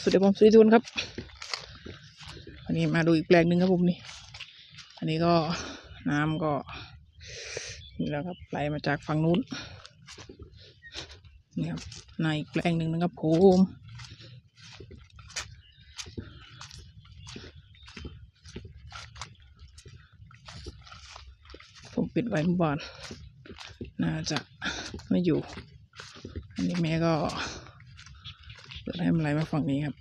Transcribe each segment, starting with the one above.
สวัสดีผมสวัสดีทุกคนครับวันนี้มาดูอีกแปลงหนึ่งครับผมนี่ อันนี้ก็น้ำก็นี่แล้วครับไหลมาจากฝั่งนู้นนี่ครับในอีกแปลงหนึ่งนะครับผมผมปิดไว้เมื่อวานน่าจะไม่อยู่ อันนี้แม่ก็ เปิดให้มันไหลมาฝั่งนี้ครับ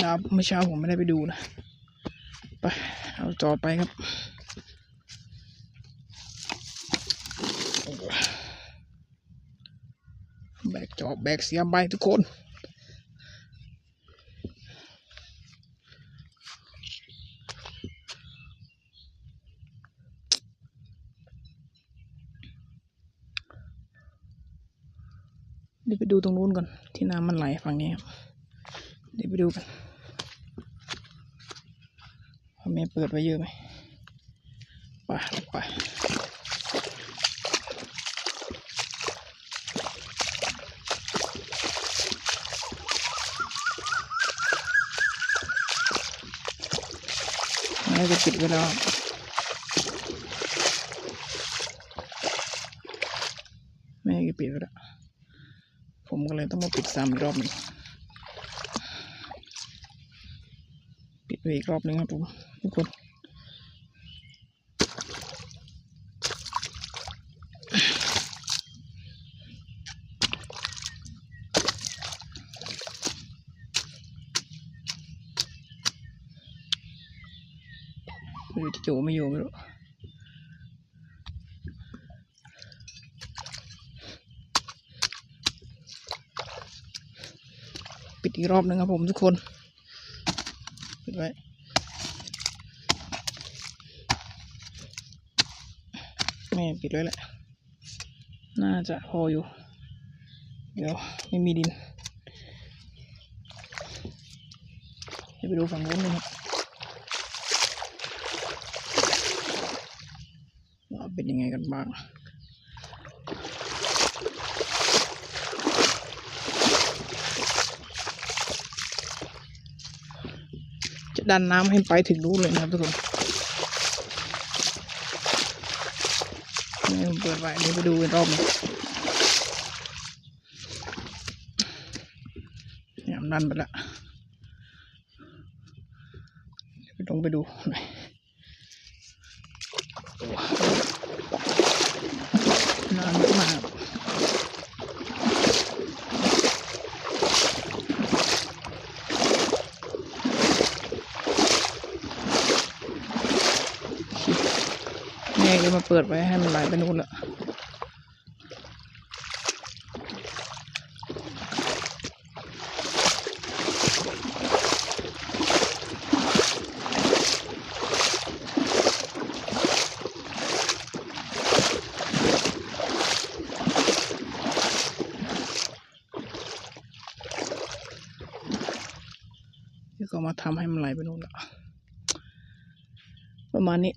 นะครับเมื่อเช้าผมไม่ได้ไปดูนะ ไป เอาจอไปครับแบกจอบแบกเสียมไปทุกคน เดี๋ยวไปดูตรงนู้นก่อน ที่น้ำมันไหลฝั่งนี้ครับ เดี๋ยวไปดูกันว่าแม่เปิดไว้เยอะไหมไปไปแม่จะปิดไว้แล้วแม่ก็ปิดไว้แล้ว ผมก็เลยต้องมาปิดซ้ำรอบหนึ่งปิดไปอีกรอบหนึ่งครับผมทุกคนไม่รู้จะอยู่ไม่อยู่ไม่รู้ ดอีกรอบหนึ่งครับผมทุกคนปิดไว้แม่ปิดไว้แหละ น่าจะพออยู่ เดี๋ยวไม่มีดินเดี๋ยวไปดูฝั่งนู้นนะครับว่าเป็นยังไงกันบ้าง ดันน้ำให้ไปถึงนู้นเลยนะครับทุกคนนี่เปิดไว้เดี๋ยวไปดูอีกรอบนึงเนี่ยมันดันไปละไปลงไปดูหน่อยน้ำมาก ม่ก็มาเปิดไว้ให้มันไหลไปนู่นละก็มาทำให้มันไหลไปนู่นละประมาณนี้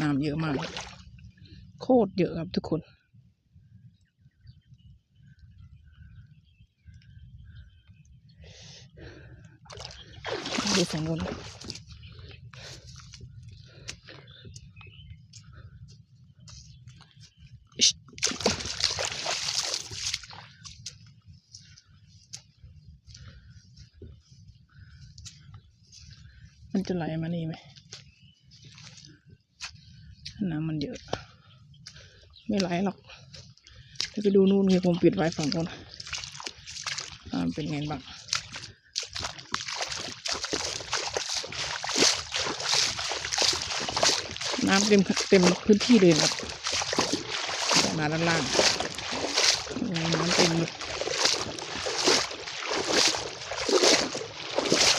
น้ำเยอะมาก โคตรเยอะครับทุกคน ดูฝั่งนู้นมันจะไหลมานี่ไหม น้ำมันเยอะ ไม่ไหลหรอกถ้าไปดูนู่นเนี่ยผมปิดไว้ฝั่งคนเป็นไงบ้างน้ำเต็มเต็มพื้นที่เลยครับมาด้านล่างน้ำเต็มเลย